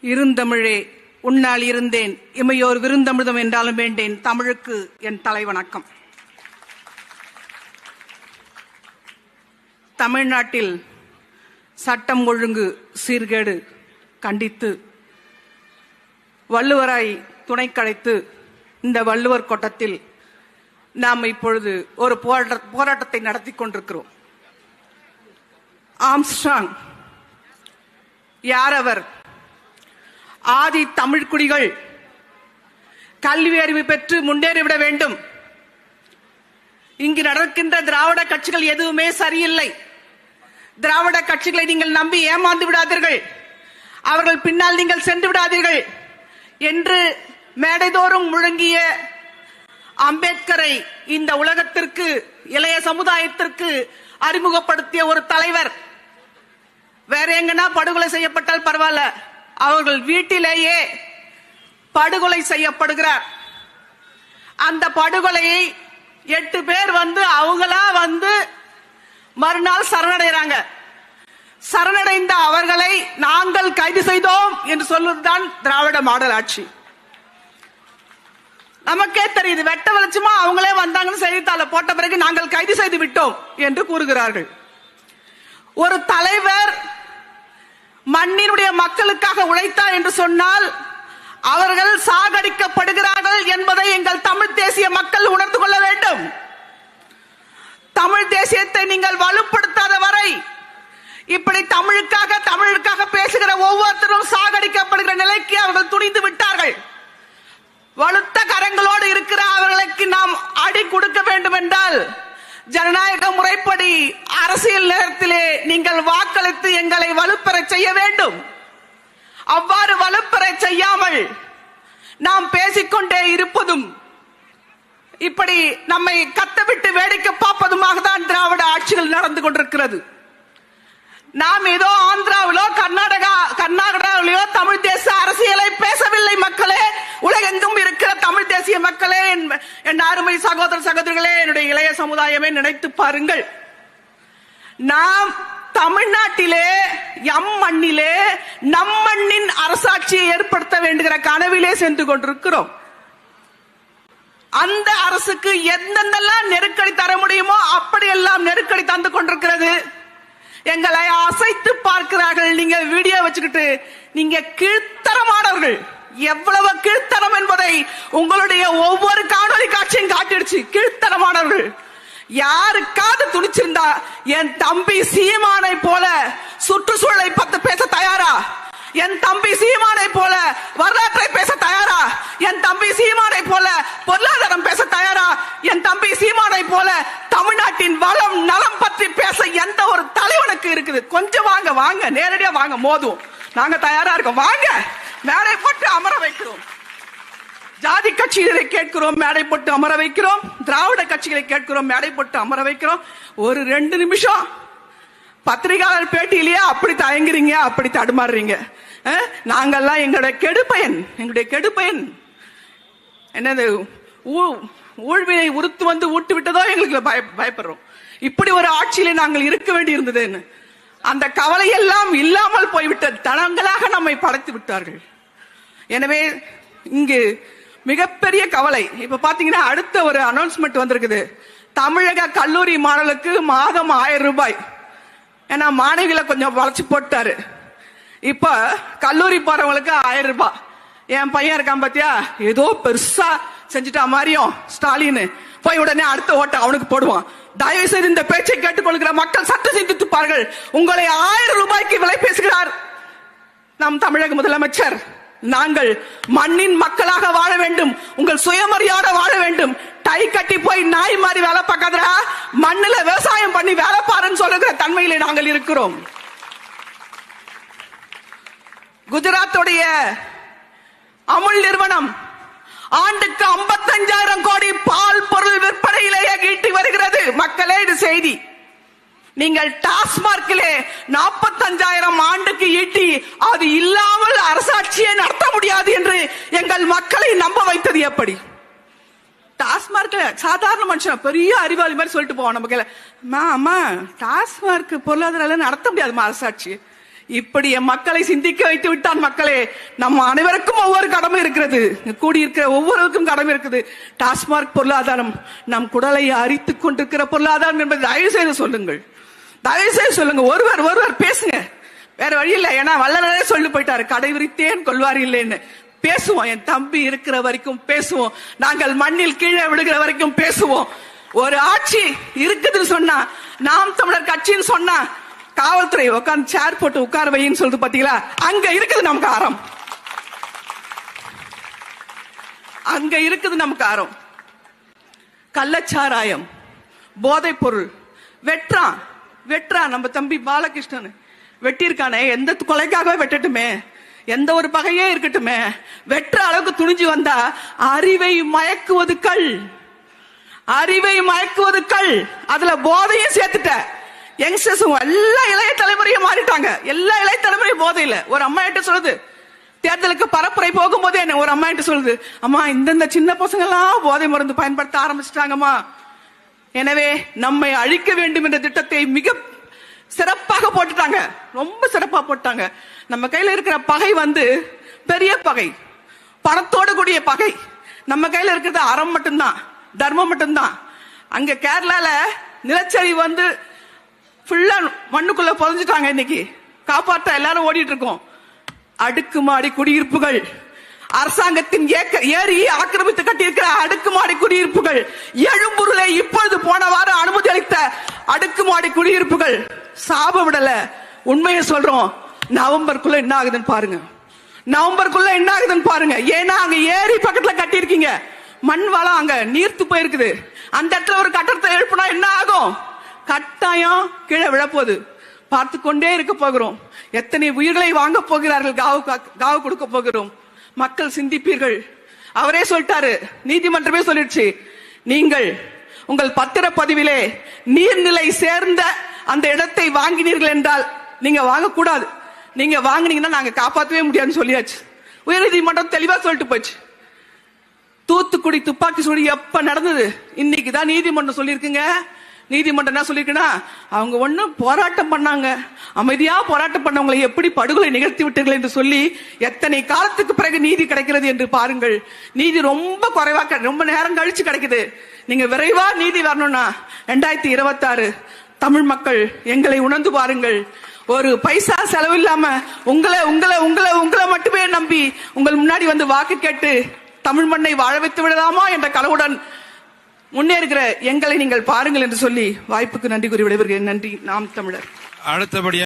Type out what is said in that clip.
இருந்தமிழே உன்னால் இருந்தேன். இமையோர் விருந்தமிழ்தம் என்றாலும் வேண்டேன். தமிழுக்கு என் தலைவணக்கம். தமிழ்நாட்டில் சட்டம் ஒழுங்கு சீர்கேடு கண்டித்து வள்ளுவராய் துணை கழைத்து இந்த வள்ளுவர் கோட்டத்தில் நாம் இப்பொழுது ஒரு போராட்டத்தை நடத்தி கொண்டிருக்கிறோம். ஆம்ஸ்டாங் யார் அவர்? ஆதி தமிழ்குடிகள் கல்வி அறிவு பெற்று முன்னேறிவிட வேண்டும். இங்கு நடக்கின்ற திராவிட கட்சிகள் எதுவுமே சரியில்லை. திராவிட கட்சிகளை நீங்கள் நம்பி ஏமாந்து விடாதீர்கள். அவர்கள் பின்னால் நீங்கள் சென்று விடாதீர்கள். என்று மேடைதோறும் முழங்கிய அம்பேத்கரை இந்த உலகத்திற்கு இளைய சமுதாயத்திற்கு அறிமுகப்படுத்திய ஒரு தலைவர். வேற எங்கன்னா படுகொலை செய்யப்பட்டால் பரவாயில்ல. அவர்கள் வீட்டிலேயே படுகொலை செய்யப்படுகிறார். அந்த படுகொலையை எட்டு பேர் வந்து அவங்களா வந்து மறுநாள் சரணடைகிறாங்க. சரணடைந்த அவர்களை நாங்கள் கைது செய்தோம் என்று சொல்வதுதான் திராவிட மாடல் ஆட்சி. நமக்கே தெரியுது வெட்ட வெளிச்சமா அவங்களே வந்தாங்கன்னு செய்தித்தாள போட்ட பிறகு நாங்கள் கைது செய்து விட்டோம் என்று கூறுகிறார்கள். ஒரு தலைவர் மக்களுக்காக உழைத்தார் என்று சொன்னால் அவர்கள் சாகடிக்கப்படுகிறார்கள் என்பதை எங்கள் தமிழ் தேசிய மக்கள் உணர்ந்து கொள்ள வேண்டும். தமிழ் தேசியத்தை நீங்கள் வலுப்படுத்தாத வரை இப்படி தமிழுக்காக தமிழுக்காக பேசுகிற ஒவ்வொருத்தரும் சாகடிக்கப்படுகிற நிலைக்கு அவர்கள் துணிந்து விட்டார்கள். வலுத்த கரங்களோடு இருக்கிற அவர்களுக்கு நாம் அடி கொடுக்க வேண்டும் என்றால் ஜனநாயக முறைப்படி அரசியல் நேரத்திலே நீங்கள் வாக்களித்து எங்களை வலுப்பெற செய்ய வேண்டும். அவ்வாறு வலுப்பெற செய்யாமல் நாம் பேசிக்கொண்டே இருப்பதும் இப்படி நம்மை கத்தவிட்டு வேடிக்கை பார்ப்பதுமாக தான் திராவிட ஆட்சிகள் நடந்து கொண்டிருக்கிறது. நாம் ஏதோ ஆந்திராவிலோ கர்நாடகா கர்நாடகாவிலோ தமிழ் தேச அரசியலை பேசவில்லை மக்களே. உலகெங்கும் இருக்கிற தமிழ் தேசிய மக்களே என்- அருமை சகோதர சகோதரிகளே என்னுடைய இளைய சமுதாயமே நினைத்து பாருங்கள். நாம் தமிழ்நாட்டிலே எம் மண்ணிலே நம் மண்ணின் அரசாட்சியை ஏற்படுத்த வேண்டுகிற கனவிலே சென்று கொண்டிருக்கிறோம். அந்த அரசுக்கு எந்தெந்தெல்லாம் நெருக்கடி தர முடியுமோ அப்படியெல்லாம் நெருக்கடி தந்து கொண்டிருக்கிறது. எங்களை அசைத்து பார்க்கிறார்கள். நீங்க வீடியோ வச்சுக்கிட்டு நீங்க கீழ்த்தரமானவர்கள். எவ்வளவு கீழ்த்தரம் என்பதை உங்களுடைய ஒவ்வொரு காணொலி காட்சியும் காட்டிடுச்சு. கீழ்த்தரமானவர்கள். யாருக்காவது துணிச்சிருந்தா என் தம்பி சீமானை போல சுற்றுச்சூழலை பத்தி பேச தயாரா? என் தம்பி சீமானை போல வரலாற்றை பேச தயாரா? என் தம்பி சீமானை போல பொருளாதாரம் பேச தயாரா? என் தம்பி சீமானை போல தமிழ்நாட்டின் வளம் நலம் பற்றி பேச எந்த ஒரு தலைவனுக்கு இருக்குது? கொஞ்சம் வாங்க வாங்க நேரடியா வாங்க மோதும் நாங்க தயாரா இருக்கோம். வாங்க மேலே போட்டு அமர வைக்கிறோம். ஜாதி கட்சிகளை கேட்கிறோம் மேடை போட்டு அமர வைக்கிறோம். திராவிட கட்சிகளை கேட்கிறோம் மேடை போட்டு அமர வைக்கிறோம். ஒரு ரெண்டு நிமிஷம். பத்திரிகையாளர் பேட்டியிலேயே அப்படி தயங்குறீங்க அப்படி தடுமாறுறீங்க. அஹ், நாங்கெல்லாம் எங்களுடைய கெடுப்பயன் எங்களுடைய கெடுப்பயன் என்னது ஊ- ஊழ்வினை உறுத்து வந்து ஊட்டு விட்டதோ எங்களுக்கு பய பயப்படுறோம். இப்படி ஒரு ஆட்சியில நாங்கள் இருக்க வேண்டி இருந்ததுன்னு அந்த கவலையெல்லாம் இல்லாமல் போய்விட்டது தனங்களாக நம்மை படைத்து விட்டார்கள். எனவே இங்கு மிகப்பெரிய கவலை. இப்ப பாத்தீங்கன்னா அடுத்த ஒரு அனௌன்ஸ்மெண்ட் வந்திருக்குது. தமிழக கல்லூரி மாணவர்களுக்கு மாதம் ஆயிரம் ரூபாய். ஏன்னா மாணவிகளை கொஞ்சம் வளைச்சு போட்டாரு. இப்ப கல்லூரி போறவங்களுக்கு ஆயிரம் ரூபாய். என் பையன் இருக்கான் பாத்தியா? ஏதோ பெருசா செஞ்சுட்டா மாதிரியும் ஸ்டாலின் போய் உடனே அடுத்த ஓட்ட அவனுக்கு போடுவான். தயவு செய்து இந்த பேச்சை கேட்டுக்கொள்கிற மக்கள் சட்டம் சிந்தித்துப்பார்கள் உங்களை ஆயிரம் ரூபாய்க்கு விலை பேசுகிறார் நம் தமிழக முதலமைச்சர். நாங்கள் மண்ணின் மக்களாக வாழ வேண்டும். உங்கள் சுயமரியாதை வாழ வேண்டும். டை கட்டி போய் நாய் மாதிரி வேலை பார்க்காதடா. மண்ணுல விவசாயம் பண்ணி வேலை பாருன்னு சொல்லுகிற தன்மையில நாங்கள் இருக்கிறோம். குஜராத்துடைய அமுல் நிறுவனம் ஆண்டுக்கு 55000 கோடி பால் பொருள் விற்பனையிலேயே ஈட்டி வருகிறது. மக்களே இது செய்தி. நீங்கள் டாஸ்மார்க்கிலே 45000 ஆண்டுக்கு ஈட்டி அது இல்லாமல் அரசாட்சியை நடத்த முடியாது என்று எங்கள் மக்களை நம்ப வைத்தது எப்படி? டாஸ்மார்க்ல சாதாரண மனுஷன் பெரிய அறிவாளி மாதிரி சொல்லிட்டு போவோம் நம்ம கையில. அம்மா டாஸ்மார்க் பொருளாதார நடத்த முடியாதுமா அரசாட்சி. இப்படி என் மக்களை சிந்திக்க வைத்து விட்டான் மக்களே நம்ம அனைவருக்கும் ஒவ்வொரு கடமை இருக்கிறது. கூடியிருக்கிற ஒவ்வொருவருக்கும் கடமை இருக்குது. டாஸ்மார்க் பொருளாதாரம் நம் குடலை அரித்து கொண்டிருக்கிற பொருளாதாரம் என்பதை தயவு செய்து சொல்லுங்கள். தயவு செய்து சொல்லுங்க. ஒருவர் ஒருவர் பேசுங்க. வேற வழி இல்லை. ஏன்னா வல்லனரே சொல்லி போயிட்டாரு. கடை விரித்தேன் கொள்வார் இல்லைன்னு. பேசுவோம். என் தம்பி இருக்கிற வரைக்கும் பேசுவோம். நாங்கள் மண்ணில் கீழே விழுகிற வரைக்கும் பேசுவோம். ஒரு ஆட்சி இருக்குதுன்னு சொன்னா நாம் தமிழர் கட்சின்னு சொன்னா காவல்துறை உட்கார்ந்து சேர் போட்டு உட்கார வைன்னு சொல்லிட்டு பாத்தீங்களா? அங்க இருக்குது நமக்கு ஆரம் அங்க இருக்குது நமக்கு ஆரம் கள்ளச்சாராயம் போதைப் பொருள் வெற்றான். வெட்டுறான் நம்ம தம்பி பாலகிருஷ்ணன். வெட்டியிருக்கானே எந்த கொலைக்காகவே வெட்டட்டுமே. எந்த ஒரு பகையே இருக்கட்டுமே. வெட்டுற அளவுக்கு துணிஞ்சு வந்தா அறிவை மயக்குவது கல். அறிவை மயக்குவது கல். அதுல போதையும் சேர்த்துட்ட. யங்ஸ்டர்ஸும் எல்லா இளைய தலைமுறையும் மாறிட்டாங்க. எல்லா இளைய தலைமுறையும் போதையில. ஒரு அம்மா கிட்ட சொல்லுது தேர்தலுக்கு பரப்புரை போகும்போதே என்ன? ஒரு அம்மா கிட்ட சொல்லுது அம்மா இந்தந்த சின்ன பசங்க எல்லாம் போதை மருந்து பயன்படுத்த ஆரம்பிச்சிட்டாங்கம்மா. எனவே நம்மை அழிக்க வேண்டும் என்ற திட்டத்தை மிக சிறப்பாக போட்டுட்டாங்க. ரொம்ப சிறப்பா போட்டாங்க. நம்ம கையில இருக்கிற பகை வந்து பெரிய பகை. பணத்தோடு கூடிய பகை. நம்ம கையில இருக்கிறது அறம் மட்டும்தான் தர்மம் மட்டும்தான். அங்க கேரளால நிலச்சரி வந்து ஃபுல்லா மண்ணுக்குள்ள புதஞ்சிட்டாங்க இன்னைக்கு. காப்பாற்ற எல்லாரும் ஓடிட்டு இருக்கோம். அடுக்குமாடி குடியிருப்புகள். அரசாங்கத்தின் ஏக்க ஏரியை ஆக்கிரமித்து கட்டியிருக்கிற அடுக்குமாடி குடியிருப்புகள் எழும்பூரிலே இப்பொழுது போன வாரம் அனுமதி அளித்த அடுக்குமாடி குடியிருப்புகள் சாப விடல. உண்மையை சொல்றோம். நவம்பருக்குள்ள என்ன ஆகுதுன்னு பாருங்க. நவம்பருக்குள்ள என்ன ஆகுதுன்னு பாருங்க. ஏன்னா அங்க ஏரி பக்கத்துல கட்டியிருக்கீங்க. மண் வளம் அங்க நீர்த்து போயிருக்குது. அந்த இடத்துல ஒரு கட்டடத்தை எழுப்புனா என்ன ஆகும்? கட்டாயம் கீழே விழப்போகுது. பார்த்து கொண்டே இருக்க போகிறோம். எத்தனை உயிர்களை வாங்க போகிறார்கள்? காவு காவு கொடுக்க போகிறோம். மக்கள் சிந்திப்பீர்கள். அவரே சொல்லிட்டாரு. நீதிமன்றமே சொல்லிடுச்சு. நீங்கள் உங்கள் பத்திரப்பதிவிலே நீர்நிலை சேர்ந்த அந்த இடத்தை வாங்கினீர்கள் என்றால் நீங்க வாங்கக்கூடாது. நீங்க வாங்கினீங்கன்னா நாங்க காப்பாற்றவே முடியாதுன்னு சொல்லியாச்சு. உயர்நீதிமன்றம் தெளிவா சொல்லிட்டு போச்சு. தூத்துக்குடி துப்பாக்கி சூடு எப்ப நடந்தது? இன்னைக்கு தான் நீதிமன்றம் சொல்லியிருக்குங்க. நீதிமன்றம் என்ன சொல்லியிருக்குன்னா அவங்க ஒண்ணும் போராட்டம் பண்ணாங்க. அமைதியா போராட்டம் பண்ணவங்களை எப்படி படுகொலை நிகழ்த்தி விட்டீர்கள் என்று சொல்லி எத்தனை காலத்துக்கு பிறகு நீதி கிடைக்கிறது என்று பாருங்கள். நீதி ரொம்ப குறைவா கிடை- ரொம்ப நேரம் கழிச்சு கிடைக்குது. நீங்க விரைவா நீதி வரணும்னா ரெண்டாயிரத்தி இருபத்தாறு தமிழ் மக்கள் எங்களை உணர்ந்து பாருங்கள். ஒரு பைசா செலவு இல்லாம உங்களை உங்களை உங்களை உங்களை மட்டுமே நம்பி உங்கள் முன்னாடி வந்து வாக்கு கேட்டு தமிழ் மண்ணை வாழ வைத்து விடலாமா என்ற கனவுடன் முன்னேறுகிற எங்களை நீங்கள் பாருங்கள் என்று சொல்லி வாய்ப்புக்கு நன்றி கூறி விடைபெறுகிறேன். நன்றி. நாம் தமிழர். அடுத்தபடியாக